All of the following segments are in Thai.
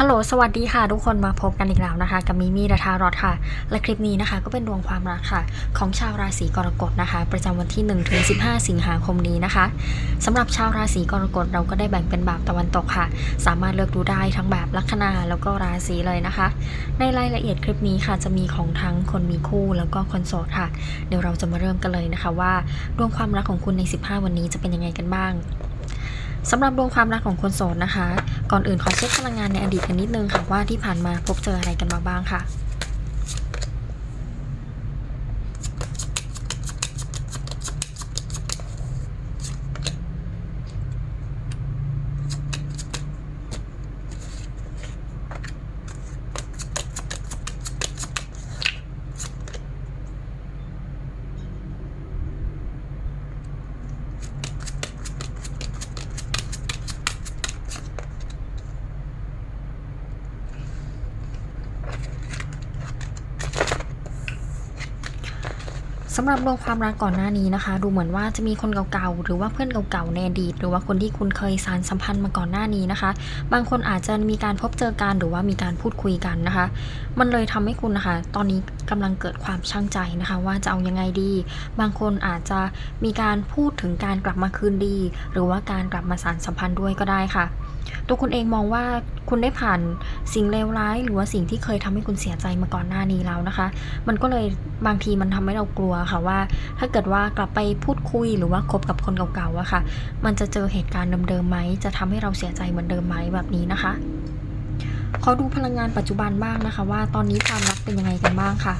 ฮัลโหล สวัสดีค่ะ ทุกคนมาพบกันอีกแล้วนะคะ กับมิมี่ดาทารอดค่ะ และคลิปนี้นะคะ ก็เป็นดวงความรักค่ะ ของชาวราศีกรกฎนะคะ ประจำวันที่1ถึง15สิงหาคมนี้นะคะสำหรับชาวราศีกรกฎเราก็ได้แบ่งเป็นแบบตะวันตกค่ะ สามารถเลือกดูได้ทั้งแบบลัคนาแล้วก็ราศีเลยนะคะ ในรายละเอียดคลิปนี้ค่ะ จะมีของทั้งคนมีคู่แล้วก็คนโสดค่ะ เดี๋ยวเราจะมาเริ่มกันเลยนะคะว่าดวงความรักของคุณใน 15 วันนี้จะเป็นยังไงกันบ้าง สำหรับดวงความรักของคนโสดนะคะ ก่อนอื่นขอเช็คพลังงานในอดีตกันนิดนึงค่ะว่าที่ผ่านมาพบเจออะไรกันมาบ้างค่ะ สำหรับดวงความรักก่อนหน้านี้นะคะ ดูเหมือนว่าจะมีคนเก่าๆหรือว่าเพื่อนเก่าๆในอดีต หรือว่าคนที่คุณเคยสารสัมพันธ์มาก่อนหน้านี้นะคะ บางคนอาจจะมีการพบเจอกันหรือว่ามีการพูดคุยกันนะคะ มันเลยทำให้คุณนะคะ ตอนนี้กำลังเกิดความช่างใจนะคะ ว่าจะเอายังไงดี บางคนอาจจะมีการพูดถึงการกลับมาคืนดี หรือว่าการกลับมาสารสัมพันธ์ด้วยก็ได้ค่ะ ตัวคุณเองมองว่าคุณได้ผ่านสิ่งเลวร้าย หรือว่าสิ่งที่เคยทำให้คุณเสียใจมาก่อนหน้านี้แล้วนะคะ มันก็เลยบางทีมันทำให้เรากลัวค่ะว่า ถ้าเกิดว่ากลับไปพูดคุยหรือว่าคบกับคนเก่าๆอะค่ะ มันจะเจอเหตุการณ์เดิมๆไหม จะทำให้เราเสียใจเหมือนเดิมไหมแบบนี้นะคะ ขอดูพลังงานปัจจุบันบ้างนะคะ ว่าตอนนี้ความรักเป็นยังไงกันบ้างค่ะ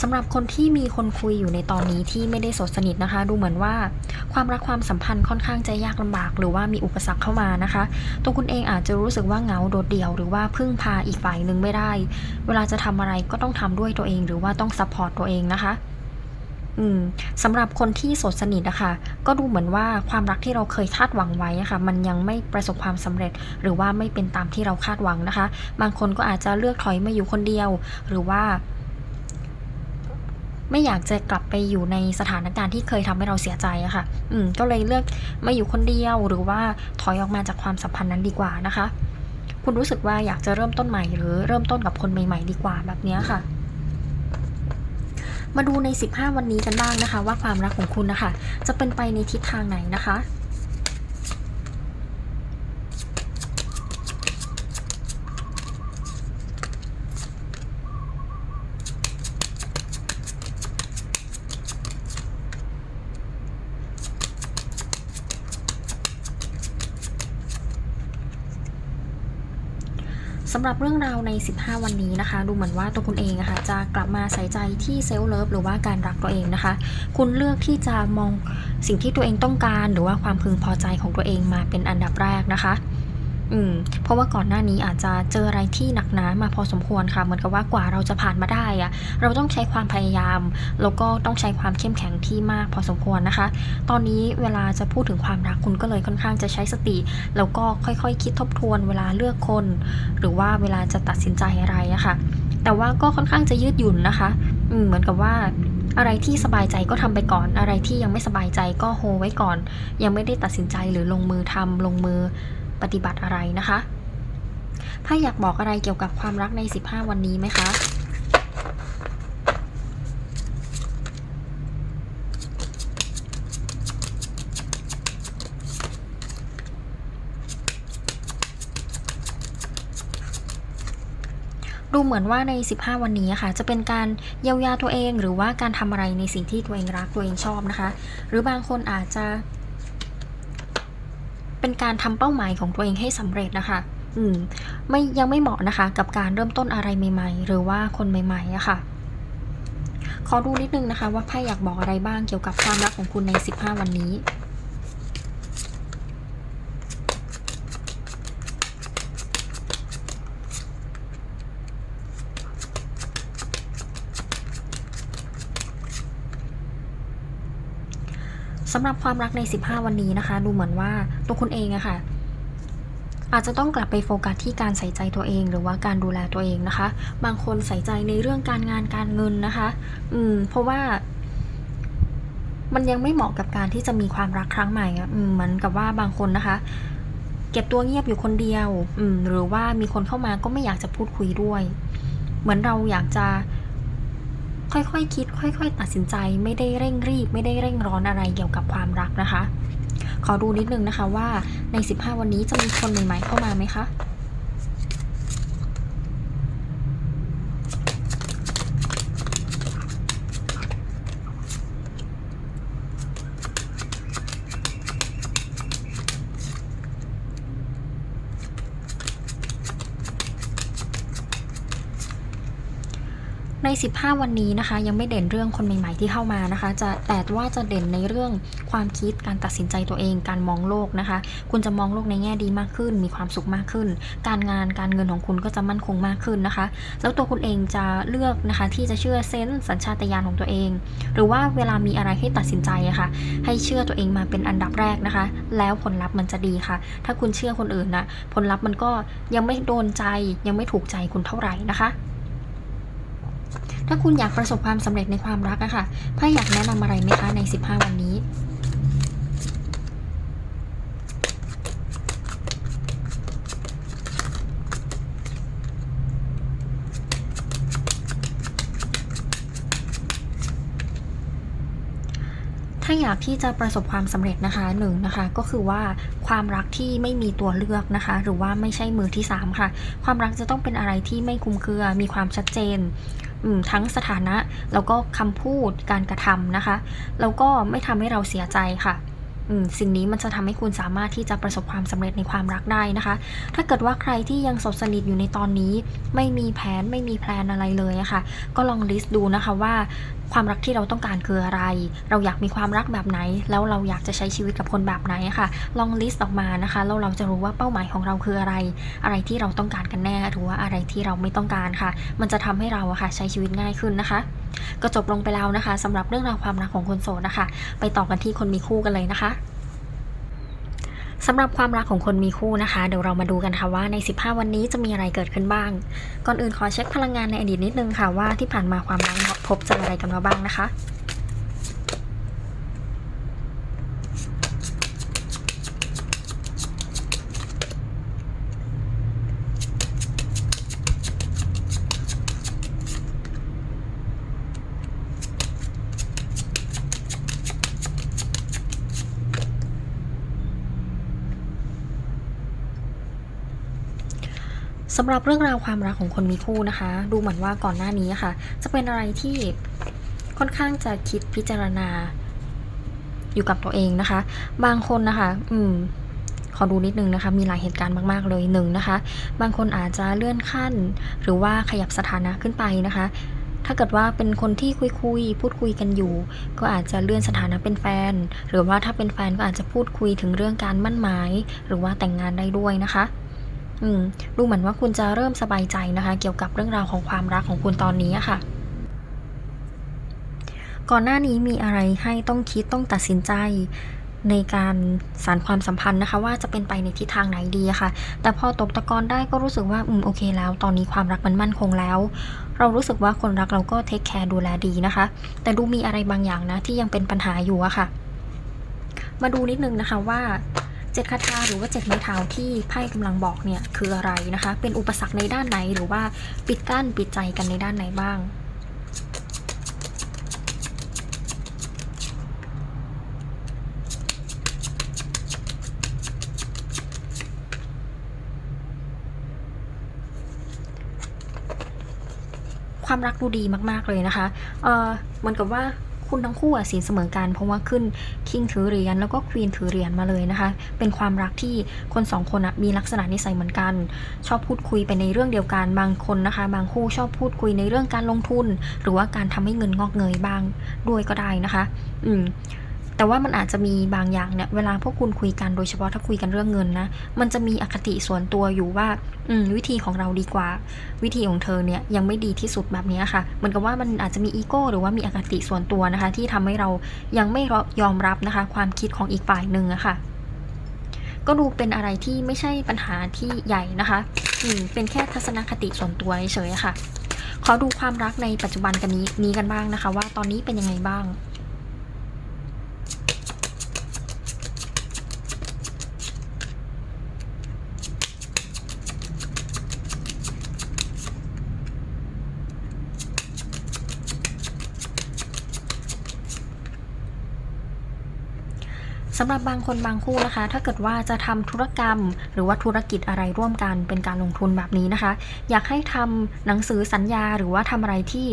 สำหรับคนที่มีคนคุยอยู่ในตอนนี้ที่ไม่ได้สดสนิทนะคะ ดูเหมือนว่าความรักความสัมพันธ์ค่อนข้างจะยากลำบาก หรือว่ามีอุปสรรคเข้ามานะคะ ตัวคุณเองอาจจะรู้สึกว่าเหงาโดดเดี่ยวหรือว่าพึ่งพาอีกฝ่ายหนึ่งไม่ได้ เวลาจะทำอะไรก็ต้องทำด้วยตัวเอง หรือว่าต้องซัพพอร์ตตัวเองนะคะอืมสำหรับคนที่โสดสนิทนะคะ ก็ดูเหมือนว่าความรักที่เราเคยคาดหวังไว้ะค่ะมันยังไม่ประสบความสำเร็จ หรือว่าไม่เป็นตามที่เราคาดหวังนะคะ บางคนก็อาจจะเลือกถอยมาอยู่คนเดียว หรือว่า ไม่อยากจะกลับไปอยู่ในสถานการณ์ที่เคยทำให้เราเสียใจอะค่ะ อืมก็เลยเลือกมาอยู่คนเดียวหรือว่าถอยออกมาจากความสัมพันธ์นั้นดีกว่านะคะ คุณรู้สึกว่าอยากจะเริ่มต้นใหม่หรือเริ่มต้นกับคนใหม่ ๆ ดีกว่าแบบนี้ค่ะ มาดูใน 15 วันนี้กันบ้างนะคะ ว่าความรักของคุณนะคะจะเป็นไปในทิศทางไหนนะคะ สำหรับเรื่องราวใน 15 วันนี้นะคะ ดูเหมือนว่าตัวคุณเองะคะ่ะจะกลับมาใส่ใจที่เซลล์เลิฟหรือว่าการรักตัวเองนะคะ คุณเลือกที่จะมองสิ่งที่ตัวเองต้องการ หรือว่าความพึงพอใจของตัวเองมาเป็นอันดับแรกนะคะ อืมเพราะว่าก่อนหน้านี้อาจจะเจออะไรที่หนักหนามาพอสมควรค่ะ เหมือนกับว่ากว่าเราจะผ่านมาได้อะเราต้องใช้ความพยายาม แล้วก็ต้องใช้ความเข้มแข็งที่มากพอสมควรนะคะ ตอนนี้เวลาจะพูดถึงความรักคุณก็เลยค่อนข้างจะใช้สติ แล้วก็ค่อยๆคคิดทบทวนเวลาเลือกคน หรือว่าเวลาจะตัดสินใจอะไรอะค่ะ แต่ว่าก็ค่อนข้างจะยืดหยุ่นนะคะอืมเหมือนกับว่าอะไรที่สบายใจก็ทำไปก่อน อะไรที่ยังไม่สบายใจก็โฮไว้ก่อน ยังไม่ได้ตัดสินใจหรือลงมือทำลงมือ ปฏิบัติอะไรนะคะถ้าอยากบอกอะไรเกี่ยวกับความรักใน 15 วันนี้ไหมคะดูเหมือนว่าใน 15 วันนี้ค่ะ จะเป็นการเยียวยาตัวเอง หรือว่าการทำอะไรในสิ่งที่ตัวเองรักตัวเองชอบนะคะ หรือบางคนอาจจะ เป็นการทำเป้าหมายของตัวเองให้สำเร็จนะคะ อืมไม่ยังไม่เหมาะนะคะ กับการเริ่มต้นอะไรใหม่ๆ หรือว่าคนใหม่ๆอะค่ะ ขอดูนิดนึงนะคะ ว่าไพ่อยากบอกอะไรบ้างเกี่ยวกับความรักของคุณใน 15 วันนี้ สำหรับความรักใน 15 วันนี้นะคะ ดูเหมือนว่าตัวคุณเองอะค่ะ อาจจะต้องกลับไปโฟกัสที่การใส่ใจตัวเองหรือว่าการดูแลตัวเองนะคะ บางคนใส่ใจในเรื่องการงานการเงินนะคะ อืม เพราะว่ามันยังไม่เหมาะกับการที่จะมีความรักครั้งใหม่อะอืมเหมือนกับว่าบางคนนะคะ เก็บตัวเงียบอยู่คนเดียว อืม หรือว่ามีคนเข้ามาก็ไม่อยากจะพูดคุยด้วย เหมือนเราอยากจะ ค่อยๆคคิด ค่อย ๆ ตัดสินใจ ไม่ได้เร่งรีบ ไม่ได้เร่งร้อนอะไรเกี่ยวกับความรักนะคะ ขอดูนิดนึงนะคะว่าใน 15 วันนี้จะมีคนใหม่ๆเข้ามาไหมคะ ใน 15 วันนี้นะคะ ยังไม่เด่นเรื่องคนใหม่ ๆ ที่เข้ามานะคะ จะแต่ว่าจะเด่นในเรื่องความคิดการตัดสินใจตัวเอง การมองโลกนะคะ คุณจะมองโลกในแง่ดีมากขึ้น มีความสุขมากขึ้น การงานการเงินของคุณก็จะมั่นคงมากขึ้นนะคะ แล้วตัวคุณเองจะเลือกนะคะที่จะเชื่อเซนส์สัญชาตญาณของตัวเอง หรือว่าเวลามีอะไรให้ตัดสินใจอะค่ะ ให้เชื่อตัวเองมาเป็นอันดับแรกนะคะ แล้วผลลัพธ์มันจะดีค่ะ ถ้าคุณเชื่อคนอื่นนะผลลัพธ์มันก็ยังไม่โดนใจยังไม่ถูกใจคุณเท่าไหร่นะคะ ถ้าคุณอยากประสบความสำเร็จในความรักอะค่ะไพ่อยากแนะนำอะไรไหมคะใน 15 วันนี้ถ้าอยากที่จะประสบความสำเร็จนะคะหนึ่งนะคะก็คือว่าความรักที่ไม่มีตัวเลือกนะคะ หรือว่าไม่ใช่มือที่ 3 ค่ะ ความรักจะต้องเป็นอะไรที่ไม่คลุมเครือมีความชัดเจน ทั้งสถานะ แล้วก็คำพูดการกระทำนะคะ แล้วก็ไม่ทำให้เราเสียใจค่ะสิ่งนี้มันจะทำให้คุณสามารถที่จะประสบความสำเร็จในความรักได้นะคะ ถ้าเกิดว่าใครที่ยังสดสนิทอยู่ในตอนนี้ ไม่มีแผนไม่มีแพลนอะไรเลยะค่ะ ก็ลองลิสต์ดูนะคะว่าความรักที่เราต้องการคืออะไร เราอยากมีความรักแบบไหน แล้วเราอยากจะใช้ชีวิตกับคนแบบไหนค่ะ ลองลิสต์ออกมานะคะ แล้วเราจะรู้ว่าเป้าหมายของเราคืออะไร อะไรที่เราต้องการกันแน่ หรือว่าอะไรที่เราไม่ต้องการค่ะ มันจะทำให้เราอะค่ะใช้ชีวิตง่ายขึ้นนะคะ ก็จบลงไปแล้วนะคะสำหรับเรื่องราวความรักของคนโสดนะคะ ไปต่อกันที่คนมีคู่กันเลยนะคะ สำหรับความรักของคนมีคู่นะคะ เดี๋ยวเรามาดูกันค่ะว่าใน 15 วันนี้จะมีอะไรเกิดขึ้นบ้าง ก่อนอื่นขอเช็คพลังงานในอดีตนิดนึงค่ะว่าที่ผ่านมาความรักพบเจออะไรกันมาบ้างนะคะ สำหรับเรื่องราวความรักของคนมีคู่นะคะ ดูเหมือนว่าก่อนหน้านี้ค่ะ จะเป็นอะไรที่ค่อนข้างจะคิดพิจารณา อยู่กับตัวเองนะคะ บางคนนะคะ อืมขอดูนิดนึงนะคะ มีหลายเหตุการณ์มาก ๆ เลยหนึ่งนะคะ บางคนอาจจะเลื่อนขั้น หรือว่าขยับสถานะขึ้นไปนะคะ ถ้าเกิดว่าเป็นคนที่คุยคุยพูดคุยกันอยู่ ก็อาจจะเลื่อนสถานะเป็นแฟน หรือว่าถ้าเป็นแฟนก็อาจจะพูดคุยถึงเรื่องการมั่นหมาย หรือว่าแต่งงานได้ด้วยนะคะ อืมดูเหมือนว่าคุณจะเริ่มสบายใจนะคะ เกี่ยวกับเรื่องราวของความรักของคุณตอนนี้ค่ะ ก่อนหน้านี้มีอะไรให้ต้องคิดต้องตัดสินใจในการสานความสัมพันธ์นะคะ ว่าจะเป็นไปในทิศทางไหนดีค่ะ แต่พอตกตะกอนได้ก็รู้สึกว่าอืมโอเคแล้ว ตอนนี้ความรักมันมั่นคงแล้ว เรารู้สึกว่าคนรักเราก็เทคแคร์ดูแลดีนะคะ แต่ดูมีอะไรบางอย่างนะที่ยังเป็นปัญหาอยู่อะค่ะ มาดูนิดนึงนะคะว่า เจ็ดคาถาหรือว่าเจ็ดไม้เท้าที่ไพ่กำลังบอกเนี่ยคืออะไรนะคะ เป็นอุปสรรคในด้านไหนหรือว่าปิดกั้นปิดใจกันในด้านไหนบ้างความรักดูดีมาก ๆ เลยนะคะ เออเหมือนกับว่า คุณทั้งคู่อะสีนเสมอกันเพราะว่าขึ้นคิงถือเหรียญแล้วก็ควีนถือเหรียญมาเลยนะคะ เป็นความรักที่คนสองคนอะมีลักษณะนิสัยเหมือนกัน ชอบพูดคุยไปในเรื่องเดียวกันบางคนนะคะ บางคู่ชอบพูดคุยในเรื่องการลงทุน หรือว่าการทำให้เงินงอกเงยบ้างด้วยก็ได้นะคะ อืม แต่ว่ามันอาจจะมีบางอย่างเนี่ยเวลาพวกคุณคุยกันโดยเฉพาะถ้าคุยกันเรื่องเงินนะ มันจะมีอคติส่วนตัวอยู่ว่า อืมวิธีของเราดีกว่า วิธีของเธอเนี่ยยังไม่ดีที่สุดแบบนี้ค่ะเหมือนกับว่ามันอาจจะมีอีโก้หรือว่ามีอคติส่วนตัวนะคะ ที่ทำให้เรายังไม่ยอมรับนะคะ ความคิดของอีกฝ่ายหนึ่งอะค่ะก็ดูเป็นอะไรที่ไม่ใช่ปัญหาที่ใหญ่นะคะ อืม เป็นแค่ทัศนคติส่วนตัวเฉยๆค่ะ ขอดูความรักในปัจจุบันกันนี้นี้กันบ้างนะคะ ว่าตอนนี้เป็นยังไงบ้าง สำหรับบางคนบางคู่นะคะ ถ้าเกิดว่าจะทำธุรกรรม หรือว่าธุรกิจอะไรร่วมกันเป็นการลงทุนแบบนี้นะคะ อยากให้ทำหนังสือสัญญาหรือว่าทำอะไรที่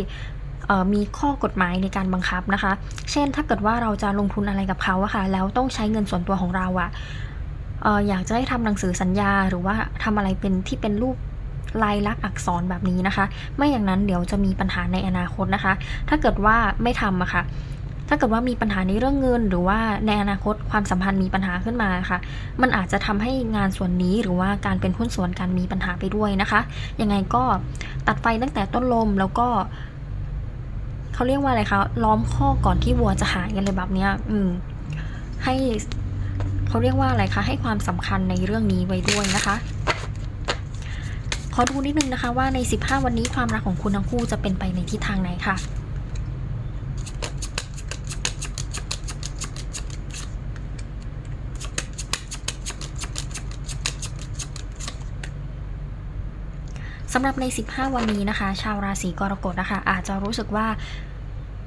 มีข้อกฎหมายในการบังคับนะคะ เช่นถ้าเกิดว่าเราจะลงทุนอะไรกับเขาอะค่ะ แล้วต้องใช้เงินส่วนตัวของเราอะอออยากจะให้ทำหนังสือสัญญาหรือว่าทำอะไรเป็นที่เป็นรูปลายลักษณ์อักษรแบบนี้นะคะ ไม่อย่างนั้นเดี๋ยวจะมีปัญหาในอนาคตนะคะ ถ้าเกิดว่าไม่ทำอะค่ะ ถ้าเกิดว่ามีปัญหาในเรื่องเงิน หรือว่าในอนาคตความสัมพันธ์มีปัญหาขึ้นมาค่ะ มันอาจจะทำให้งานส่วนนี้หรือว่าการเป็นหุ้นส่วนกันมีปัญหาไปด้วยนะคะ ยังไงก็ตัดไฟตั้งแต่ต้นลมแล้วก็เขาเรียกว่าอะไรคะล้อมข้อก่อนที่วัวจะหายกันเลยแบบเนี้ย อืม ให้เขาเรียกว่าอะไรคะให้ความสำคัญในเรื่องนี้ไว้ด้วยนะคะขอดูนิดนึงนะคะว่าใน 15 วันนี้ความรักของคุณทั้งคู่จะเป็นไปในทิศทางไหนค่ะ สำหรับใน 15 วันนี้นะคะ ชาวราศีกรกฎนะคะ อาจจะรู้สึกว่า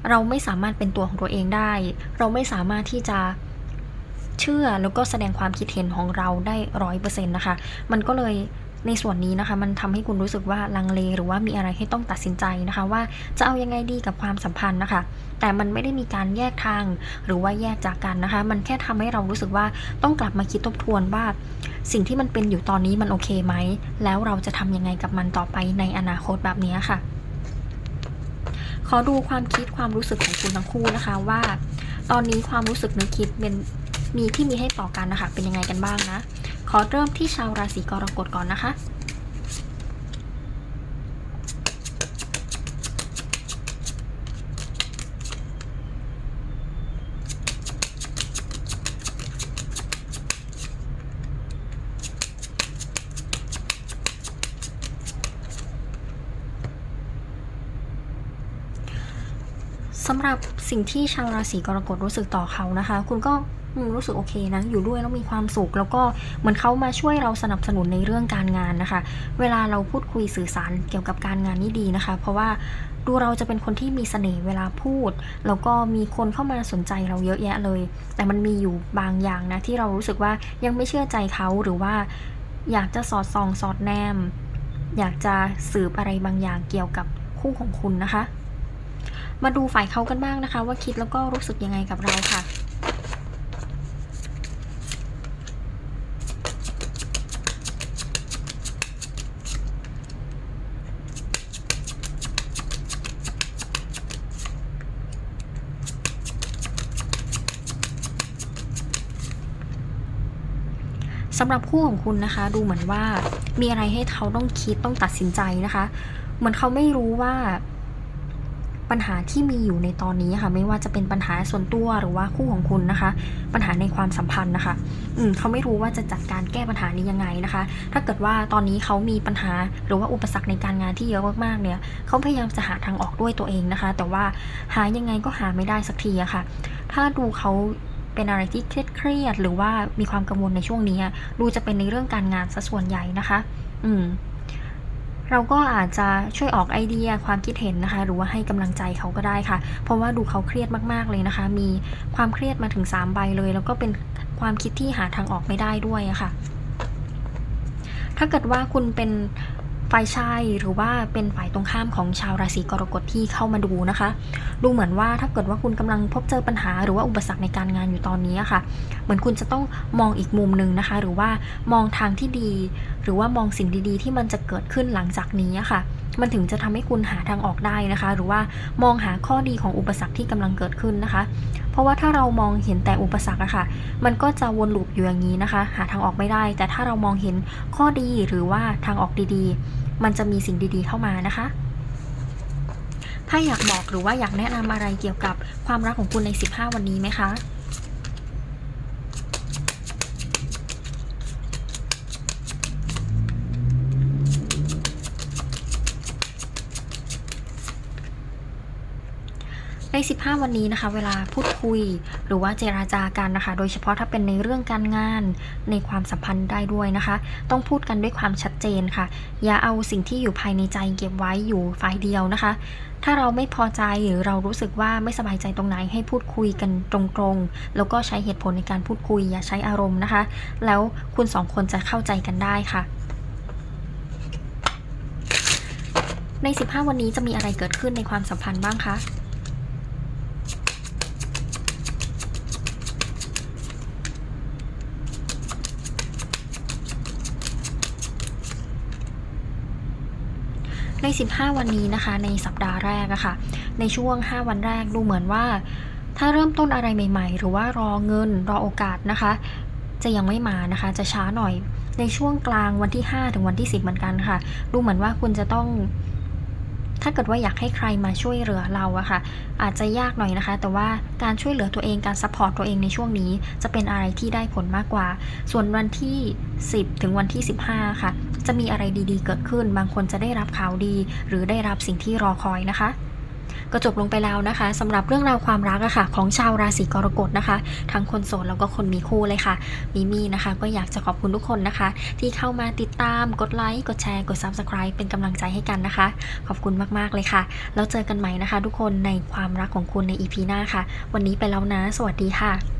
เราไม่สามารถเป็นตัวของตัวเองได้ เราไม่สามารถที่จะเชื่อแล้วก็แสดงความคิดเห็นของเราได้ร้อยเปอร์เซ็นต์นะคะ มันก็เลยในส่วนนี้นะคะ มันทำให้คุณรู้สึกว่าลังเล หรือว่ามีอะไรให้ต้องตัดสินใจนะคะ ว่าจะเอายังไงดีกับความสัมพันธ์นะคะ แต่มันไม่ได้มีการแยกทางหรือว่าแยกจากกันนะคะ มันแค่ทำให้เรารู้สึกว่าต้องกลับมาคิดทบทวนว่า สิ่งที่มันเป็นอยู่ตอนนี้มันโอเคไหม แล้วเราจะทำยังไงกับมันต่อไปในอนาคตแบบนี้ค่ะ ขอดูความคิดความรู้สึกของคุณทั้งคู่นะคะว่า ตอนนี้ความรู้สึกนึกคิดเป็นมีที่มีให้ต่อกันนะคะ เป็นยังไงกันบ้างนะ ขอเริ่มที่ชาวราศีกรกฎก่อนนะคะ สำหรับสิ่งที่ชาวราศีกรกฎรู้สึกต่อเขานะคะ คุณก็รู้สึกโอเคนะ อยู่ด้วยแล้วมีความสุข แล้วก็เหมือนเขามาช่วยเราสนับสนุนในเรื่องการงานนะคะ เวลาเราพูดคุยสื่อสารเกี่ยวกับการงานนี่ดีนะคะ เพราะว่าดูเราจะเป็นคนที่มีเสน่ห์เวลาพูด แล้วก็มีคนเข้ามาสนใจเราเยอะแยะเลย แต่มันมีอยู่บางอย่างนะที่เรารู้สึกว่ายังไม่เชื่อใจเขาหรือว่าอยากจะสอดส่องสอดแนม อยากจะสืบอะไรบางอย่างเกี่ยวกับคู่ของคุณนะคะ มาดูฝ่ายเขากันบ้างนะคะ ว่าคิดแล้วก็รู้สึกยังไงกับเราค่ะสำหรับคู่ของคุณนะคะ ดูเหมือนว่ามีอะไรให้เขาต้องคิดต้องตัดสินใจนะคะ เหมือนเขาไม่รู้ว่า ปัญหาที่มีอยู่ในตอนนี้ค่ะ ไม่ว่าจะเป็นปัญหาส่วนตัวหรือว่าคู่ของคุณนะคะ ปัญหาในความสัมพันธ์นะคะ อืมเขาไม่รู้ว่าจะจัดการแก้ปัญหานี้ยังไงนะคะ ถ้าเกิดว่าตอนนี้เขามีปัญหาหรือว่าอุปสรรคในการงานที่เยอะมากๆเนี่ยเขาพยายามจะหาทางออกด้วยตัวเองนะคะ แต่ว่าหายังไงก็หาไม่ได้สักทีอะค่ะ ถ้าดูเขาเป็นอะไรที่เครียดหรือว่ามีความกังวลในช่วงนี้ดูจะเป็นในเรื่องการงานซะส่วนใหญ่นะคะ อืม เราก็อาจจะช่วยออกไอเดียความคิดเห็นนะคะ หรือว่าให้กำลังใจเขาก็ได้ค่ะ เพราะว่าดูเขาเครียดมากๆเลยนะคะ มีความเครียดมาถึง 3 ใบเลย แล้วก็เป็นความคิดที่หาทางออกไม่ได้ด้วยอะค่ะ ถ้าเกิดว่าคุณเป็นฝ่ายชายหรือว่าเป็นฝ่ายตรงข้ามของชาวราศีกรกฎที่เข้ามาดูนะคะ ดูเหมือนว่าถ้าเกิดว่าคุณกำลังพบเจอปัญหา หรือว่าอุปสรรคในการงานอยู่ตอนนี้อะค่ะ เหมือนคุณจะต้องมองอีกมุมหนึ่งนะคะ หรือว่ามองทางที่ดี หรือว่ามองสิ่งดีๆ ที่มันจะเกิดขึ้นหลังจากนี้ค่ะ มันถึงจะทำให้คุณหาทางออกได้นะคะ หรือว่ามองหาข้อดีของอุปสรรคที่กำลังเกิดขึ้นนะคะ เพราะว่าถ้าเรามองเห็นแต่อุปสรรคอะค่ะ มันก็จะวนลูปอยู่อย่างนี้นะคะ หาทางออกไม่ได้ แต่ถ้าเรามองเห็นข้อดีหรือว่าทางออกดีๆ มันจะมีสิ่งดีๆ เข้ามานะคะถ้าอยากบอกหรือว่าอยากแนะนำอะไรเกี่ยวกับความรักของคุณใน 15 วันนี้ไหมคะ ใน 15 วันนี้นะคะ เวลาพูดคุย หรือว่าเจราจากันนะคะ โดยเฉพาะถ้าเป็นในเรื่องการงานในความสัมพันธ์ได้ด้วยนะคะ ต้องพูดกันด้วยความชัดเจนค่ะ อย่าเอาสิ่งที่อยู่ภายในใจเก็บไว้อยู่ฝ่ายเดียวนะคะ ถ้าเราไม่พอใจหรือเรารู้สึกว่าไม่สบายใจตรงไหนให้พูดคุยกันตรงๆ แล้วก็ใช้เหตุผลในการพูดคุยอย่าใช้อารมณ์นะคะ แล้วคุณสองคนจะเข้าใจกันได้ค่ะใน 15 วันนี้จะมีอะไรเกิดขึ้นในความสัมพันธ์บ้างคะ ใน 15 วันนี้นะคะ ในสัปดาห์แรกอะค่ะ ในช่วง 5 วันแรกดูเหมือนว่า ถ้าเริ่มต้นอะไรใหม่ ๆ หรือว่ารอเงินรอโอกาสนะคะ จะยังไม่มานะคะ จะช้าหน่อย ในช่วงกลางวันที่ 5 ถึงวันที่ 10 เหมือนกันค่ะ ดูเหมือนว่าคุณจะต้องถ้าเกิดว่าอยากให้ใครมาช่วยเหลือเราอะค่ะ อาจจะยากหน่อยนะคะ แต่ว่าการช่วยเหลือตัวเองการซัพพอร์ตตัวเองในช่วงนี้ จะเป็นอะไรที่ได้ผลมากกว่า ส่วนวันที่ 10 ถึงวันที่ 15 ค่ะ จะมีอะไรดีๆ เกิดขึ้น บางคนจะได้รับข่าวดี หรือได้รับสิ่งที่รอคอยนะคะก็จบลงไปแล้วนะคะสำหรับเรื่องราวความรักอะค่ะ ของชาวราศีกรกฎนะคะ ทั้งคนโสดแล้วก็คนมีคู่เลยค่ะมิมี่นะคะ ก็อยากจะขอบคุณทุกคนนะคะ ที่เข้ามาติดตามกดไลค์กดแชร์กด Subscribe เป็นกำลังใจให้กันนะคะ ขอบคุณมากๆเลยค่ะ แล้วเจอกันใหม่นะคะ ทุกคนในความรักของคุณใน EP หน้าค่ะ วันนี้ไปแล้วนะ สวัสดีค่ะ